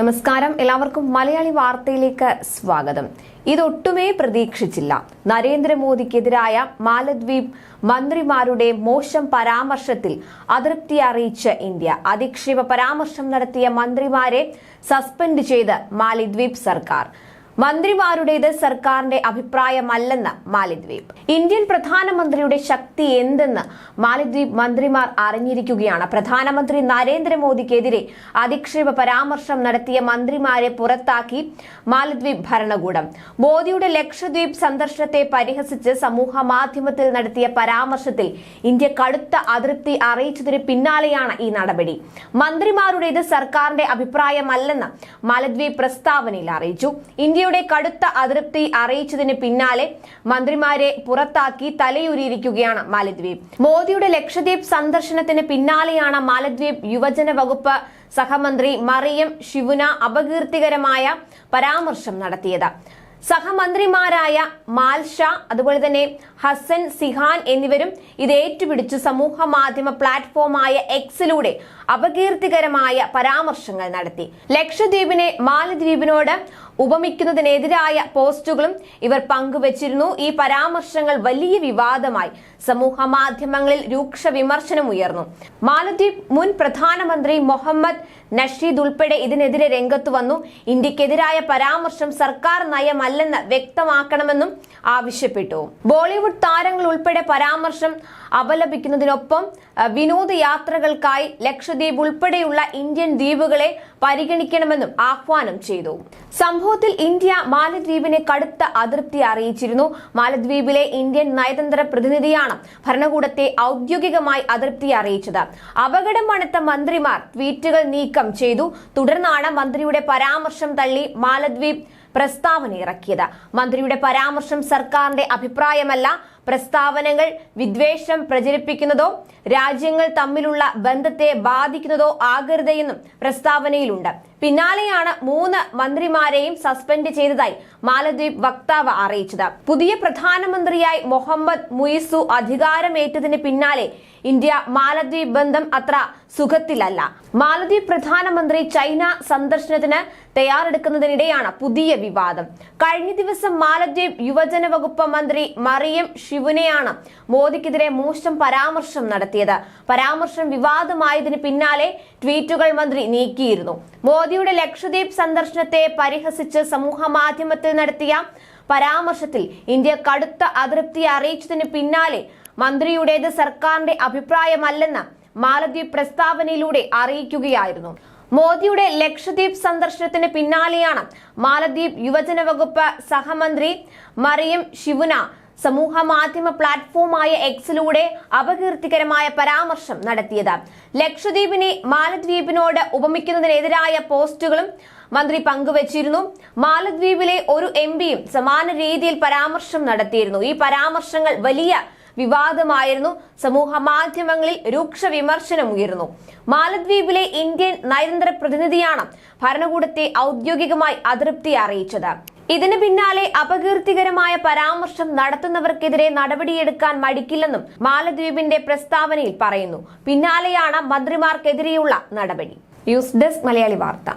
നമസ്കാരം. എല്ലാവർക്കും മലയാളി വാർത്തയിലേക്ക് സ്വാഗതം. ഇതൊട്ടുമേ പ്രതീക്ഷിച്ചില്ല. നരേന്ദ്രമോദിക്കെതിരായ മാലദ്വീപ് മന്ത്രിമാരുടെ മോശം പരാമർശത്തിൽ അതൃപ്തി അറിയിച്ച ഇന്ത്യ. അധിക്ഷേപ പരാമർശം നടത്തിയ മന്ത്രിമാരെ സസ്പെൻഡ് ചെയ്ത് മാലിദ്വീപ് സർക്കാർ. മന്ത്രിമാരുടേത് സർക്കാരിന്റെ അഭിപ്രായമല്ലെന്ന് മാലിദ്വീപ്. ഇന്ത്യൻ പ്രധാനമന്ത്രിയുടെ ശക്തി എന്തെന്ന് മാലിദ്വീപ് മന്ത്രിമാർ അറിഞ്ഞിരിക്കുകയാണ്. പ്രധാനമന്ത്രി നരേന്ദ്രമോദിക്കെതിരെ അധിക്ഷേപ പരാമർശം നടത്തിയ മന്ത്രിമാരെ പുറത്താക്കി മാലിദ്വീപ് ഭരണകൂടം. മോദിയുടെ ലക്ഷദ്വീപ് സന്ദർശനത്തെ പരിഹസിച്ച് സമൂഹ മാധ്യമത്തിൽ നടത്തിയ പരാമർശത്തിൽ ഇന്ത്യ കടുത്ത അതൃപ്തി അറിയിച്ചതിന് പിന്നാലെയാണ് ഈ നടപടി. മന്ത്രിമാരുടേത് സർക്കാരിന്റെ അഭിപ്രായമല്ലെന്ന് മാലദ്വീപ് പ്രസ്താവനയിൽ അറിയിച്ചു. ഇന്ത്യയുടെ കടുത്ത അതൃപ്തി അറിയിച്ചതിന് പിന്നാലെ മന്ത്രിമാരെ പുറത്താക്കി തലയുരിയിരിക്കുകയാണ് മാലദ്വീപ്. മോദിയുടെ ലക്ഷദ്വീപ് സന്ദർശനത്തിന് പിന്നാലെയാണ് മാലദ്വീപ് യുവജന വകുപ്പ് സഹമന്ത്രി മറിയം ശിവുന അപകീർത്തികരമായ പരാമർശം നടത്തിയത്. സഹമന്ത്രിമാരായ മാൽഷ അതുപോലെ തന്നെ ഹസൻ സിഹാൻ എന്നിവരും ഇത് ഏറ്റുപിടിച്ച് സമൂഹ മാധ്യമ പ്ലാറ്റ്ഫോമായ എക്സിലൂടെ അപകീർത്തികരമായ പരാമർശങ്ങൾ നടത്തി. ലക്ഷദ്വീപിനെ മാലദ്വീപിനോട് ഉപമിക്കുന്നതിനെതിരായ പോസ്റ്റുകളും ഇവർ പങ്കുവച്ചിരുന്നു. ഈ പരാമർശങ്ങൾ വലിയ വിവാദമായി സമൂഹ മാധ്യമങ്ങളിൽ രൂക്ഷ വിമർശനം ഉയർന്നു. മാലദ്വീപ് മുൻ പ്രധാനമന്ത്രി മുഹമ്മദ് നഷീദ് ഉൾപ്പെടെ ഇതിനെതിരെ രംഗത്തു വന്നു. ഇന്ത്യക്കെതിരായ പരാമർശം സർക്കാർ നയമല്ലെന്ന് വ്യക്തമാക്കണമെന്നും ആവശ്യപ്പെട്ടു. ബോളിവുഡ് താരങ്ങൾ ഉൾപ്പെടെ പരാമർശം അപലപിക്കുന്നതിനൊപ്പം വിനോദയാത്രകൾക്കായി ലക്ഷദ്വീപ് ഉൾപ്പെടെയുള്ള ഇന്ത്യൻ ദ്വീപുകളെ പരിഗണിക്കണമെന്നും ആഹ്വാനം ചെയ്തു. സംഭവത്തിൽ ഇന്ത്യ മാലദ്വീപിനെ കടുത്ത അതൃപ്തി അറിയിച്ചിരുന്നു. മാലദ്വീപിലെ ഇന്ത്യൻ നയതന്ത്ര പ്രതിനിധിയാണ് ഭരണകൂടത്തെ ഔദ്യോഗികമായി അതൃപ്തി അറിയിച്ചത്. അപകടം മണത്ത മന്ത്രിമാർ ട്വീറ്റുകൾ നീക്കം ചെയ്തു. തുടർന്നാണ് മന്ത്രിയുടെ പരാമർശം തള്ളി മാലദ്വീപ് പ്രസ്താവന ഇറക്കിയത് മന്ത്രിയുടെ പരാമർശം സർക്കാരിന്റെ അഭിപ്രായമല്ല പ്രസ്താവനകൾ വിദ്വേഷം പ്രചരിപ്പിക്കുന്നതോ രാജ്യങ്ങൾ തമ്മിലുള്ള ബന്ധത്തെ ബാധിക്കുന്നതോ ആകരുതെന്നും പ്രസ്താവനയിലുണ്ട്. പിന്നാലെയാണ് മൂന്ന് മന്ത്രിമാരെയും സസ്പെൻഡ് ചെയ്തതായി മാലദ്വീപ് വക്താവ് അറിയിച്ചത്. പുതിയ പ്രധാനമന്ത്രിയായി മുഹമ്മദ് മുയിസു അധികാരമേറ്റതിന് പിന്നാലെ ഇന്ത്യ മാലദ്വീപ് ബന്ധം അത്ര സുഖത്തിലല്ല. മാലദ്വീപ് പ്രധാനമന്ത്രി ചൈന സന്ദർശനത്തിന് തയ്യാറെടുക്കുന്നതിനിടെയാണ് പുതിയ വിവാദം. കഴിഞ്ഞ ദിവസം മാലദ്വീപ് യുവജന വകുപ്പ് മന്ത്രി മറിയം ഷിവുനെയാണ് മോദിക്കെതിരെ മോശം പരാമർശം നടത്തിയത്. പരാമർശം വിവാദമായതിന് പിന്നാലെ ട്വീറ്റുകൾ മന്ത്രി നീക്കിയിരുന്നു. മോദിയുടെ ലക്ഷദ്വീപ് സന്ദർശനത്തെ പരിഹസിച്ച് സമൂഹ മാധ്യമത്തിൽ നടത്തിയ പരാമർശത്തിൽ ഇന്ത്യ കടുത്ത അതൃപ്തി അറിയിച്ചതിന് പിന്നാലെ മന്ത്രിയുടേത് സർക്കാരിന്റെ അഭിപ്രായമല്ലെന്ന് മാലദ്വീപ് പ്രസ്താവനയിലൂടെ അറിയിക്കുകയായിരുന്നു. മോദിയുടെ ലക്ഷദ്വീപ് സന്ദർശനത്തിന് പിന്നാലെയാണ് മാലദ്വീപ് യുവജന വകുപ്പ് സഹമന്ത്രി മറിയം ഷിവുന സമൂഹ മാധ്യമ പ്ലാറ്റ്ഫോമായ എക്സിലൂടെ അപകീർത്തികരമായ പരാമർശം നടത്തിയത്. ലക്ഷദ്വീപിനെ മാലദ്വീപിനോട് ഉപമിക്കുന്നതിനെതിരായ പോസ്റ്റുകളും മന്ത്രി പങ്കുവച്ചിരുന്നു. മാലദ്വീപിലെ ഒരു എം പിയും സമാന രീതിയിൽ പരാമർശം നടത്തിയിരുന്നു. ഈ പരാമർശങ്ങൾ വലിയ വിവാദമായിരുന്നു. സമൂഹ മാധ്യമങ്ങളിൽ രൂക്ഷ വിമർശനം ഉയർന്നു മാലദ്വീപിലെ ഇന്ത്യൻ നയതന്ത്ര പ്രതിനിധിയാണ് ഭരണകൂടത്തെ ഔദ്യോഗികമായി അതൃപ്തി അറിയിച്ചത്. ഇതിന് പിന്നാലെ അപകീർത്തികരമായ പരാമർശം നടത്തുന്നവർക്കെതിരെ നടപടിയെടുക്കാൻ മടിക്കില്ലെന്നും മാലദ്വീപിന്റെ പ്രസ്താവനയിൽ പറയുന്നു. പിന്നാലെയാണ് മന്ത്രിമാർക്കെതിരെയുള്ള നടപടി. ന്യൂസ് ഡെസ്ക് മലയാളി വാർത്ത.